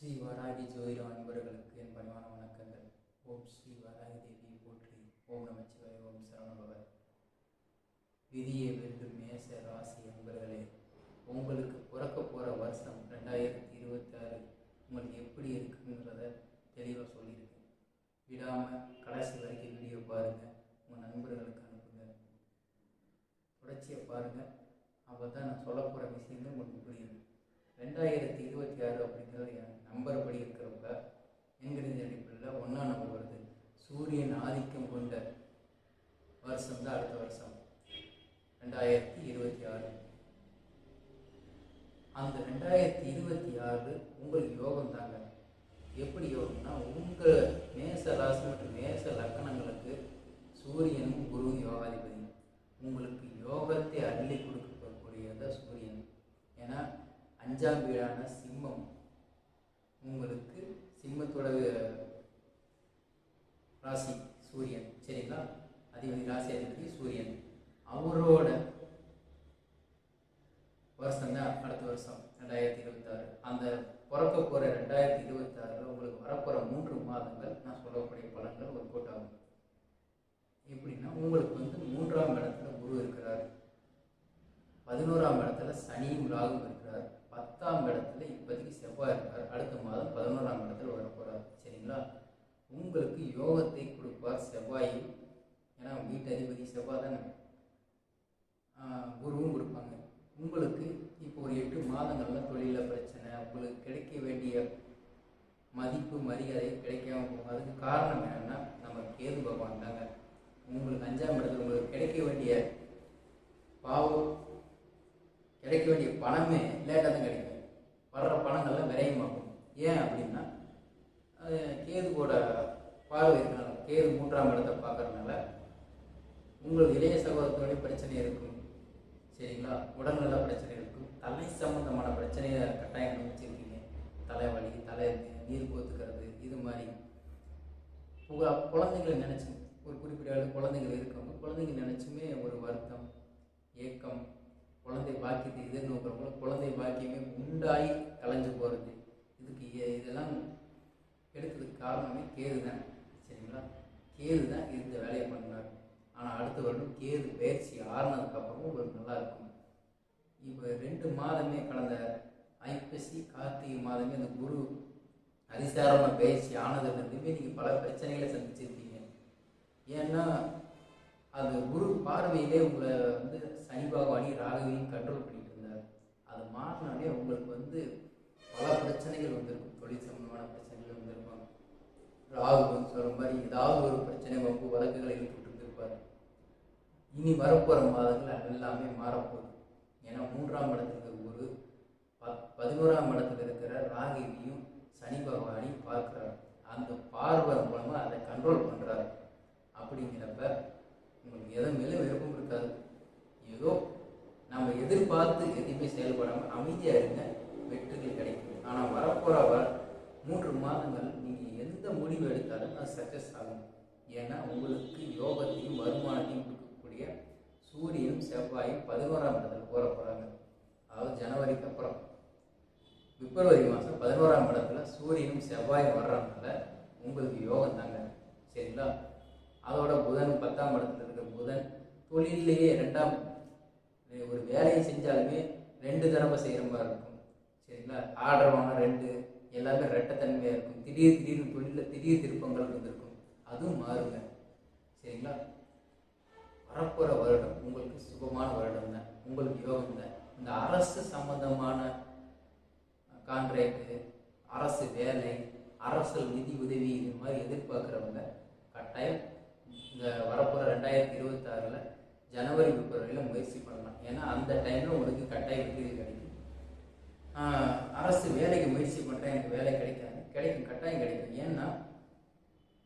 ஸ்ரீ வராகி ஜோதிட அன்பர்களுக்கு என் பணிவான வணக்கங்கள். ஓம் ஸ்ரீ வராகி தேவி போற்றி ஓம் நமச்சிவாய் ஓம் சரவணபவர் விதியை வெல்லும் மேச ராசி அன்பர்களே உங்களுக்கு பிறக்க போகிற வருஷம் ரெண்டாயிரத்தி இருபத்தாறு உங்களுக்கு எப்படி இருக்குங்கிறத தெளிவாக சொல்லியிருக்கேன். விடாமல் கடைசி வரைக்கும் வீடியோ பாருங்கள் உங்கள் நண்பர்களுக்கு அனுப்புங்க. தொடர்ச்சியை பாருங்கள் அப்போ தான் நான் சொல்ல போகிற விஷயங்கள் உங்களுக்கு புரியும். ரெண்டாயிரத்தி இருபத்தி ஆறு அப்படிங்கிறது எனக்கு நம்பர்படி இருக்கிறப்ப என்கிறது அடிப்படையில் ஒன்றாம் நம்பர் வருது. சூரியன் ஆதிக்கம் கொண்ட வருஷம் தான் அடுத்த வருஷம். ரெண்டாயிரத்தி இருபத்தி ஆறு. அந்த ரெண்டாயிரத்தி இருபத்தி ஆறு உங்களுக்கு யோகம் தாங்க. எப்படி யோகம்னா உங்கள் மேச ராசி மற்றும் மேச லக்கணங்களுக்கு சூரியனும் குரு யோகாதிபதி. உங்களுக்கு யோகத்தை அள்ளி கொடுக்கக்கூடியது சூரியன். ஏன்னா அஞ்சாம் வீடான சிம்மம். உங்களுக்கு சிம்மத்தோட ராசி சூரியன் சரிங்களா? அதிபதி ராசி அதிபதி சூரியன். அவரோட வருஷம் தான் அடுத்த வருஷம் ரெண்டாயிரத்தி இருபத்தாறு. அந்த பிறக்க போகிற ரெண்டாயிரத்தி இருபத்தாறில் உங்களுக்கு வரப்போகிற மூன்று மாதங்கள் நான் சொல்லக்கூடிய பலன்கள் ஒரு கூட்டாகும் எப்படின்னா உங்களுக்கு வந்து மூன்றாம் இடத்துல குரு இருக்கிறார். பதினோராம் இடத்துல சனியும் ராகும் இருக்கிறார். பத்தாம் இடத்துல இப்போதைக்கு செவ்வாய் இருக்கார். அடுத்த மாதம் பதினோராம் இடத்துல வரப்போகிறார் சரிங்களா? உங்களுக்கு யோகத்தை கொடுப்பார் செவ்வாய். ஏன்னா வீட்டு அதிபதி செவ்வாய் தானே? குருவும் கொடுப்பாங்க. உங்களுக்கு இப்போ ஒரு எட்டு மாதங்களில் தொழிலில் பிரச்சனை உங்களுக்கு கிடைக்க வேண்டிய மதிப்பு மரியாதை கிடைக்காம போகும். அதுக்கு காரணம் என்னன்னா நம்ம கேது பகவான் தாங்க. உங்களுக்கு அஞ்சாம் இடத்துல உங்களுக்கு கிடைக்க வேண்டிய கிடைக்க வேண்டிய பணமே லேட்டாக தான் கிடைக்கும். வர்ற பணங்கள்லாம் விரயமாகும் ஏன் அப்படின்னா அது கேதுவோட பார்வை இருக்கிறனால கேது மூன்றாம் இடத்தை பார்க்கறதுனால உங்களுக்கு இளைய சகோதரத்தோட பிரச்சனை இருக்கும். சரிங்களா? உடல்நல பிரச்சனை இருக்கும். தலை சம்பந்தமான பிரச்சனையை கட்டாயம் வச்சுருக்கீங்க தலைவலி தலை நீர் கோத்துக்கிறது இது மாதிரி. உங்கள் குழந்தைங்களை நினச்சி ஒரு குறிப்பிட்ட குழந்தைகள் இருக்கவங்க குழந்தைங்க நினச்சுமே ஒரு வருத்தம் ஏக்கம் குழந்தை பாக்கியத்தை எதிர்நோக்கிறவங்கள குழந்தை பாக்கியமே உண்டாகி கலைஞ்சு போகிறது இதுக்கு ஏ- இதெல்லாம் எடுத்ததுக்கு காரணமே கேது தான் சரிங்களா? கேது தான் இந்த வேலையை பண்ணார் ஆனால் அடுத்த வருடம் கேது பயிற்சி ஆறுனதுக்கப்புறமும் ஒரு நல்லா இருக்கும். இப்போ ரெண்டு மாதமே கடந்த ஐப்பசி கார்த்திகை மாதமே அந்த குரு அதிசாரமாக பயிற்சி ஆனதுலேருந்துமே நீங்கள் பல பிரச்சனைகளை சந்திச்சிருக்கீங்க. ஏன்னா அந்த குரு பார்வையிலே உங்களை வந்து சனி பகவானி ராகவியும் கண்ட்ரோல் பண்ணிட்டு இருந்தார். அதை மாறினாலே உங்களுக்கு வந்து பல பிரச்சனைகள் வந்திருக்கும். தொழில் சம்பந்தமான பிரச்சனைகள் வந்திருக்கும். ராகு வந்து சொல்கிற மாதிரி ஏதாவது ஒரு பிரச்சனை வம்பு வழக்குகளை இழுத்துட்டு இருந்திருப்பார் இனி வரப்போகிற மாதங்கள் அது எல்லாமே மாறப்போகுது. ஏன்னா மூன்றாம் இடத்துல இருக்கிற குரு பத் பதினோராம் இடத்துல இருக்கிற ராகிவியும் சனி பகவானையும் பார்க்குறாரு. அந்த பார்வை மூலமாக அதை கண்ட்ரோல் பண்ணுறாரு அப்படிங்கிறப்ப உங்களுக்கு எதன் மேலே விருப்பம் இருக்காது ஏதோ நம்ம எதிர்பார்த்து எதையுமே செயல்படாமல் அமைதியாக இருங்க வெற்றிகள் கிடைக்கும். ஆனால் வரப்போகிற வர மூன்று மாதங்கள் நீங்கள் எந்த முடிவு எடுத்தாலும் அது சக்ஸஸ் ஆகும். ஏன்னா உங்களுக்கு யோகத்தையும் வருமானத்தையும் கொடுக்கக்கூடிய சூரியனும் செவ்வாயும் பதினோராம் இடத்துல போற போகிறாங்க அதாவது ஜனவரிக்கு அப்புறம். பிப்ரவரி மாதம் பதினோராம் இடத்துல சூரியனும் செவ்வாயும் வர்றதுனால உங்களுக்கு யோகம் தாங்க. சரிங்களா? அதோட புதன் பத்தாம் இடத்துல இருக்கிற புதன் தொழிலேயே ரெண்டாம் ஒரு வேலையை செஞ்சாலுமே ரெண்டு தடவை செய்கிற மாதிரி இருக்கும். சரிங்களா? ஆர்டர் வாங்க ரெண்டு எல்லாமே ரெட்டத்தன்மையாக இருக்கும். திடீர் திடீர்னு தொழிலில் திடீர் திருப்பங்கள் வந்திருக்கும். அதுவும் மாறுங்க. சரிங்களா? வரப்போகிற வருடம் உங்களுக்கு சுபமான வருடம் தான். உங்களுக்கு யோகம் தான். இந்த அரசு சம்பந்தமான கான்ட்ராக்டு அரசு வேலை அரசு நிதி உதவி இது மாதிரி எதிர்பார்க்குறவங்க கட்டாயம் இந்த வரப்போகிற ரெண்டாயிரத்தி இருபத்தாறில் ஜனவரி பிப்ரவரியில் முயற்சி பண்ணலாம். ஏன்னா அந்த டைமில் உங்களுக்கு கட்டாயம் விடுதி கிடைக்கும். அரசு வேலைக்கு முயற்சி பண்ணுறேன் எனக்கு வேலை கிடைக்காது. கிடைக்கும் கட்டாயம் கிடைக்கும். ஏன்னா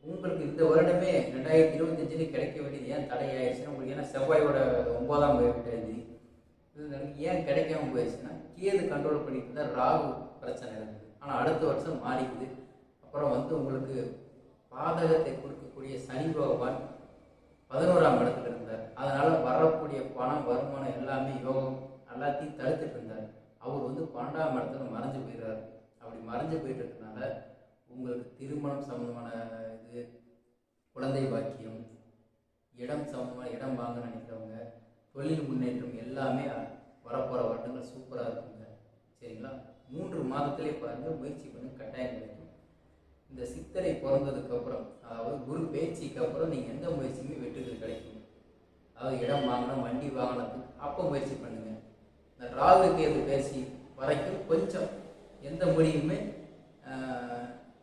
உங்களுக்கு இந்த வருடமே ரெண்டாயிரத்தி இருபத்தஞ்சிலே கிடைக்க வேண்டியது ஏன் தடையாயிருச்சுன்னா உங்களுக்கு ஏன்னா செவ்வாயோட ஒன்பதாம் தேதி. இது ஏன் கிடைக்காம போயிடுச்சுன்னா கேது கண்ட்ரோல் பண்ணிட்டு இருந்தால் ராகு பிரச்சனை இருந்தது ஆனால் அடுத்த வருஷம் மாறிக்குது. அப்புறம் வந்து உங்களுக்கு பாதகத்தை கொடுக்கக்கூடிய சனி பகவான் பதினோராம் இடத்துல இருந்தார். அதனால வரக்கூடிய பணம் வருமானம் எல்லாமே யோகம் எல்லாத்தையும் தடுத்துட்டு இருந்தார். அவர் வந்து பன்னெண்டாம் இடத்துல மறைஞ்சு போயிடுறாரு. அப்படி மறைஞ்சு போயிட்டு இருக்கனால உங்களுக்கு திருமணம் சம்பந்தமான இது குழந்தை பாக்கியம் இடம் சம்பந்தமான இடம் வாங்க நினைக்கிறவங்க தொழில் முன்னேற்றம் எல்லாமே வரப்போகிற வருடங்கள் சூப்பராக இருக்குங்க. சரிங்களா? மூன்று மாதத்திலே பாருங்கள் முயற்சி பண்ணி கட்டாயம் கிடைக்கும் இந்த சித்தரை பிறந்ததுக்கு அப்புறம் அதாவது குரு பேச்சுக்கு அப்புறம் நீங்கள் எந்த முயற்சியுமே வெற்றிகள் கிடைக்கும் அதாவது இடம் வாங்கணும் வண்டி வாங்கினதுக்கு அப்போ முயற்சி பண்ணுங்க. இந்த ராகு கேது பேசி வரைக்கும் கொஞ்சம் எந்த மொழியுமே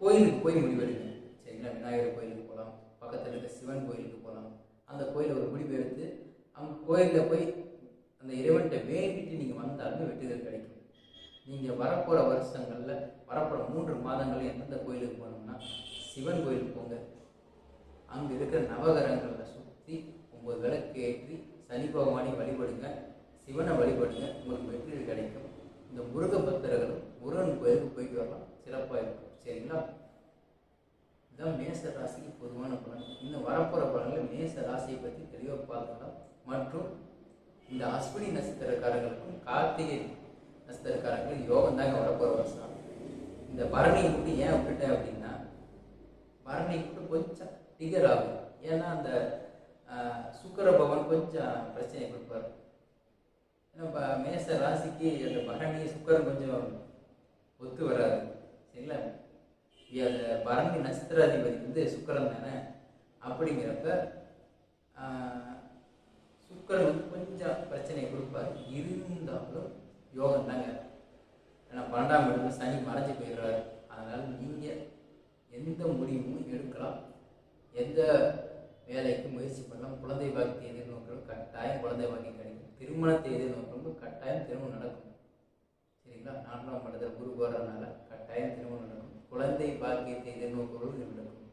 கோயிலுக்கு போய் முடிவெடுங்க. சரிங்களா? விநாயகர் கோயிலுக்கு போகலாம் பக்கத்தில் இருக்க சிவன் கோயிலுக்கு போகலாம் அந்த கோயிலில் ஒரு முடிவு எடுத்து அங்கே கோயிலில் போய் அந்த இறைவன்கிட்ட வேண்டிட்டு நீங்கள் வந்தாலுமே வெற்றிகள் கிடைக்கும். நீங்கள் வரப்போகிற வருஷங்களில் வரப்போகிற மூன்று மாதங்கள் எந்தெந்த கோயிலுக்கு போகணும்னா சிவன் கோயிலுக்கு போங்க. அங்கே இருக்கிற நவகரங்களில் சுற்றி உங்கள் விளக்கு ஏற்றி சனி பகவானை வழிபடுங்க. சிவனை வழிபடுங்க. உங்களுக்கு வெற்றி கிடைக்கும். இந்த முருக பக்தர்களும் முருகன் கோயிலுக்கு போயிட்டு வரலாம். சிறப்பாக இருக்கும். சரிங்களா? இதுதான் மேச ராசிக்கு பொதுவான பலன். இன்னும் வரப்போகிற பலன்களை மேச ராசியை பற்றி தெளிவாக பார்க்கலாம். மற்றும் இந்த அஸ்வினி நட்சத்திரக்காரர்களுக்கும் கார்த்திகை நட்சத்திரக்காரங்களுக்கும் யோகம் தாங்க வரப்போகிற வருஷம் இந்த பரணியை விட்டு ஏன் விட்டுட்டேன் அப்படின்னா பரணி விட்டு கொஞ்சம் டிகர் ஆகும். ஏன்னா அந்த சுக்கர பவன் பகவான் கொஞ்சம் பிரச்சனை கொடுப்பாரு. ஏன்னா மேச ராசிக்கு அந்த பரணி சுக்கரம் கொஞ்சம் ஒத்து வராது. சரிங்களா? அந்த பரணி நட்சத்திராதிபதி வந்து சுக்கரம் தானே அப்படிங்கிறப்ப சுக்கரன் வந்து கொஞ்சம் பிரச்சனை கொடுப்பாரு. இருந்தாலும் யோகம் தாங்க. ஏன்னா பன்னெண்டாம் இடத்துல சனி மறைஞ்சு போயிடுறாரு. அதனால் நீங்கள் எந்த முடிவும் எடுக்கலாம். எந்த வேலைக்கு முயற்சி பண்ணலாம். குழந்தை பாக்கியத்தை எதிர்நோக்கிறோம் கட்டாயம் குழந்தை பாக்கியம் கிடைக்கும். திருமணத்தை எதிர்நோக்கிறோம் கட்டாயம் திருமணம் நடக்கும். சரிங்களா? நான்காம் படத்தில் குரு போகிறதுனால கட்டாயம் திருமணம் நடக்கும். குழந்தை பாக்கியத்தை எதிர்நோக்கிறவர்கள் நடக்கும்.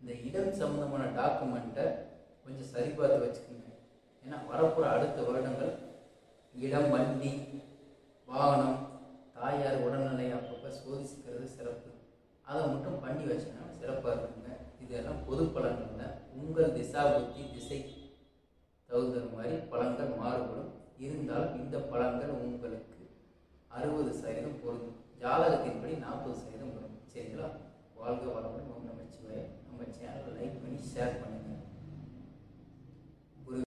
இந்த இடம் சம்பந்தமான டாக்குமெண்ட்டை கொஞ்சம் சரி பார்த்து வச்சுக்கோங்க. ஏன்னா வரப்போகிற அடுத்த வருடங்கள் இடம் பண்ணி வச்சீங்கன்னா சிறப்பாக இருக்குங்க. இதெல்லாம் பொது பலன்கள்ல உங்கள் திசா புத்தி திசை தகுந்த மாதிரி பலன்கள் மாறுபடும். இருந்தாலும் இந்த பலன்கள் உங்களுக்கு அறுபது சதவீதம் பொருந்தும். ஜாதகத்தின்படி நாற்பது சதவீதம் வரும். சரிங்களா? வாழ்க வளமுடன். ஓம் நமச்சிவாய. நம்ம சேனலை லைக் பண்ணி ஷேர் பண்ணுங்கள்